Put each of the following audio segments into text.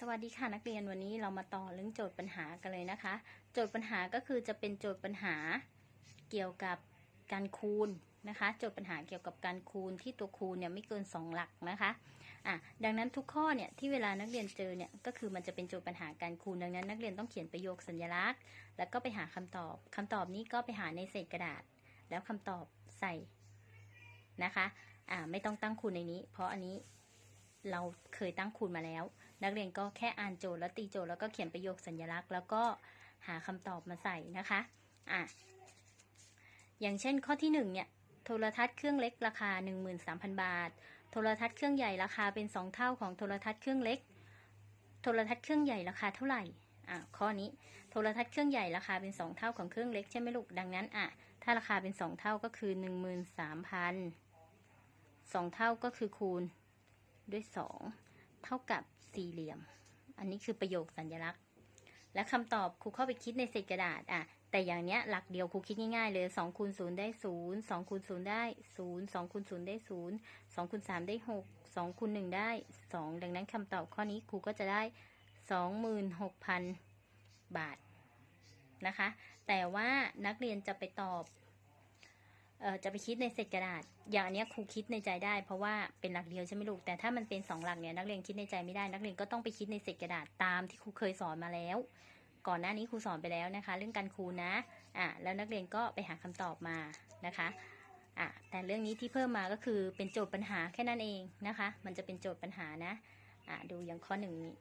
สวัสดีค่ะนักเรียนวันนี้เรามาต่อเรื่องโจทย์ปัญหากันเลยนะคะ โจทย์ปัญหาก็คือจะเป็นโจทย์ปัญหาเกี่ยวกับการคูณนะคะ โจทย์ปัญหาเกี่ยวกับการคูณที่ตัวคูณเนี่ยไม่เกิน 2 หลักนะคะอะดังนั้นทุกข้อเนี่ยที่เวลานักเรียนเจอเนี่ยก็คือมันจะเป็นโจทย์ปัญหาการคูณดังนั้น นักเรียนต้องเขียนประโยคสัญลักษณ์ แล้วก็ไปหาคำตอบคำตอบนี้ก็ไปหาในเศษกระดาษ แล้วคำตอบใส่นะคะอ่าไม่ต้องตั้งคูณในนี้ เพราะอันนี้เราเคยตั้งคูณมาแล้ว นักเรียนก็แค่อ่านโจทย์แล้วตีโจทย์แล้วก็เขียนประโยคสัญลักษณ์ แล้วก็หาคำตอบมาใส่นะคะอะอย่างเช่นข้อที่หนึ่งเนี่ยโทรทัศน์เครื่องเล็กราคา 13,000 บาท โทรทัศน์เครื่องใหญ่ราคาเป็น 2 เท่าของโทรทัศน์เครื่องเล็ก โทรทัศน์เครื่องใหญ่ราคาเท่าไหร่อะข้อนี้โทรทัศน์เครื่องใหญ่ราคาเป็น 2 เท่าของเครื่องเล็กใช่ไหมลูกดังนั้นอะถ้าราคาเป็น 2 เท่าก็คือ 13,000 2 เท่าก็คือคูณด้วย 2 เท่ากับ สี่เหลี่ยม อันนี้คือประโยคสัญลักษณ์ และคำตอบครูเข้าไปคิดในเศษกระดาษอะแต่อย่างเนี้ยหลักเดียวครูคิดง่ายๆเลย2คูณ0ได้ 0 2คูณ0ได้ 0 2คูณ0ได้ 0 2คูณ3ได้ 6 2คูณ1ได้ 2 ดังนั้นคำตอบข้อนี้ครูก็จะได้ 26,000 บาทนะคะ แต่ว่านักเรียนจะไปตอบ จะไปคิดในเศษกระดาษ อย่างอันนี้ครูคิดในใจได้ เพราะว่าเป็นหลักเดียวใช่ไหมลูก แต่ถ้ามันเป็นสองหลักเนี่ยนักเรียนคิดในใจไม่ได้ นักเรียนก็ต้องไปคิดในเศษกระดาษตามที่ครูเคยสอนมาแล้ว ก่อนหน้านี้ครูสอนไปแล้วนะคะ เรื่องการคูณนะ อะแล้วนักเรียนก็ไปหาคำตอบมานะคะอะแต่เรื่องนี้ที่เพิ่มมาก็คือเป็นโจทย์ปัญหาแค่นั้นเองนะคะ มันจะเป็นโจทย์ปัญหานะอะดูอย่างข้อหนึ่งนี้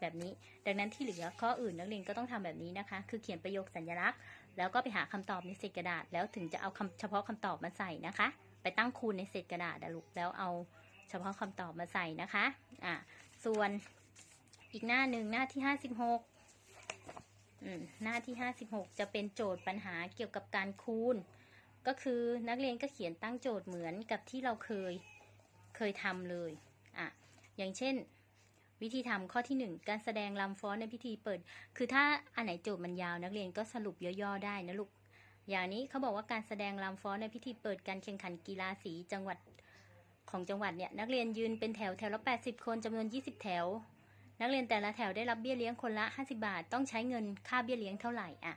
แบบนี้ ดังนั้นที่เหลือข้ออื่นนักเรียนก็ต้องทำแบบนี้นะคะ คือเขียนประโยคสัญลักษณ์ แล้วก็ไปหาคำตอบในเศษกระดาษ แล้วถึงจะเอาคำเฉพาะคำตอบมาใส่นะคะ ไปตั้งคูณในเศษกระดาษลูกแล้วเอาเฉพาะคำตอบมาใส่นะคะอะส่วนอีกหน้าหนึ่งหน้าที่ห้าสิบหกหน้าที่ห้าสิบหกจะเป็นโจทย์ปัญหาเกี่ยวกับการคูณ ก็คือนักเรียนก็เขียนตั้งโจทย์เหมือนกับที่เราเคยเคยทำเลยอะอย่างเช่น วิธีทำข้อที่หนึ่งการแสดงลำฟ้อนในพิธีเปิด คือถ้าอันไหนโจทย์มันยาวนักเรียนก็สรุปย่อๆได้นะลูก อย่างนี้เขาบอกว่าการแสดงลำฟ้อนในพิธีเปิดการแข่งขันกีฬาสีจังหวัดของจังหวัดเนี่ยนักเรียนยืนเป็นแถวแถวละ 80 คนจำนวน 20 แถว นักเรียนแต่ละแถวได้รับเบี้ยเลี้ยงคนละ 50 บาท ต้องใช้เงินค่าเบี้ยเลี้ยงเท่าไหร่อะ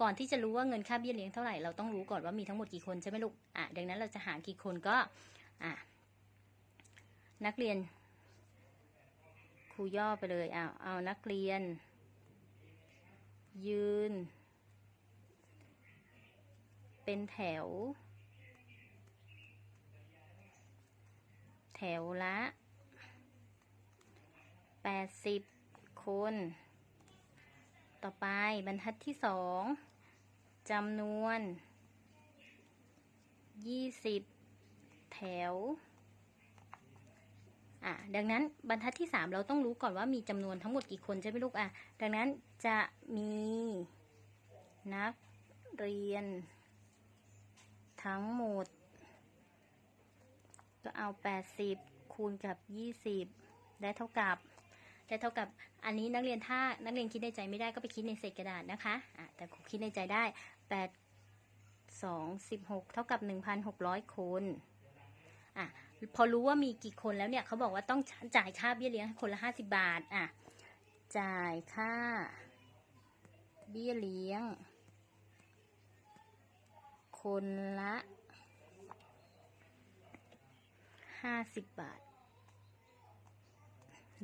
ก่อนที่จะรู้ว่าเงินค่าเบี้ยเลี้ยงเท่าไหร่เราต้องรู้ก่อนว่ามีทั้งหมดกี่คนใช่ไหมลูกอะดังนั้นเราจะหากี่คนก็อะนักเรียน รูย่อไปเลยเอาเอานักเรียน ยืน เป็นแถว แถวละ80คน ต่อไปบรรทัดที่สองจำนวน20แถว อะดังนั้นบรรทัดที่ 3 เราต้องรู้ก่อนว่ามีจำนวนทั้งหมดกี่คนใช่ไหมลูกอะดังนั้นจะมีนักเรียน ทั้งหมด ก็เอา 80 คูณกับ 20 ได้เท่ากับได้เท่ากับอันนี้นักเรียนถ้านักเรียนคิดในใจไม่ได้ก็ไปคิดในเศษกระดาษนะคะอะแต่ครูคิดในใจได้ 8 2 16 เท่ากับ 1,600 คน อะพอรู้ว่ามีกี่คนแล้วเนี่ยเขาบอกว่าต้องจ่ายค่าเบี้ยเลี้ยงให้คนละห้าสิบาทอะจ่ายค่า เบี้ยเลี้ยง คนละห้าสิบบาท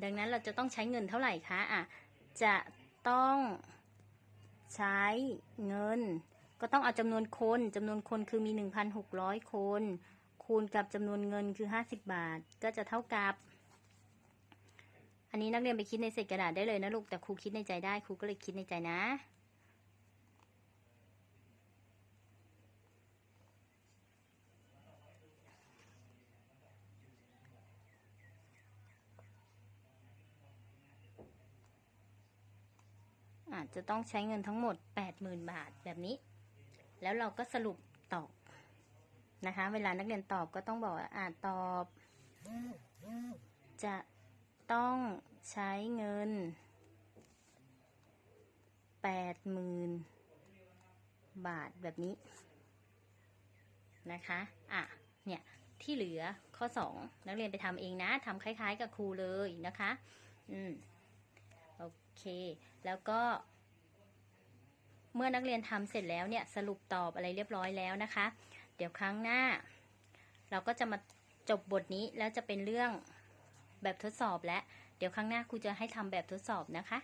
ดังนั้นเราจะต้องใช้เงินเท่าไหร่คะอะจะต้องใช้เงิน ก็ต้องเอาจำนวนคนจำนวนคนคือมี 1,600 คน คูณกับจำนวนเงินคือ 50 บาท ก็จะเท่ากับ อันนี้นักเรียนไปคิดในเศษกระดาษได้เลยนะลูก แต่ครูคิดในใจได้ครูก็เลยคิดในใจนะ อาจจะต้องใช้เงินทั้งหมด 80,000 บาทแบบนี้ แล้วเราก็สรุปตอบ นะคะ เวลานักเรียนตอบก็ต้องบอกว่าอ่าตอบ จะต้องใช้เงิน80,000บาทแบบนี้นะคะ อะ เนี่ย ที่เหลือข้อ2นักเรียนไปทำเองนะทำคล้าย ๆ กับครูเลยนะคะ อืม โอเค แล้วก็ เมื่อนักเรียนทำเสร็จแล้วเนี่ย สรุปตอบอะไรเรียบร้อยแล้วนะคะ เดี๋ยวครั้งหน้า เราก็จะมาจบบทนี้แล้วจะเป็นเรื่องแบบทดสอบและ เดี๋ยวครั้งหน้าครูจะให้ทำแบบทดสอบนะคะ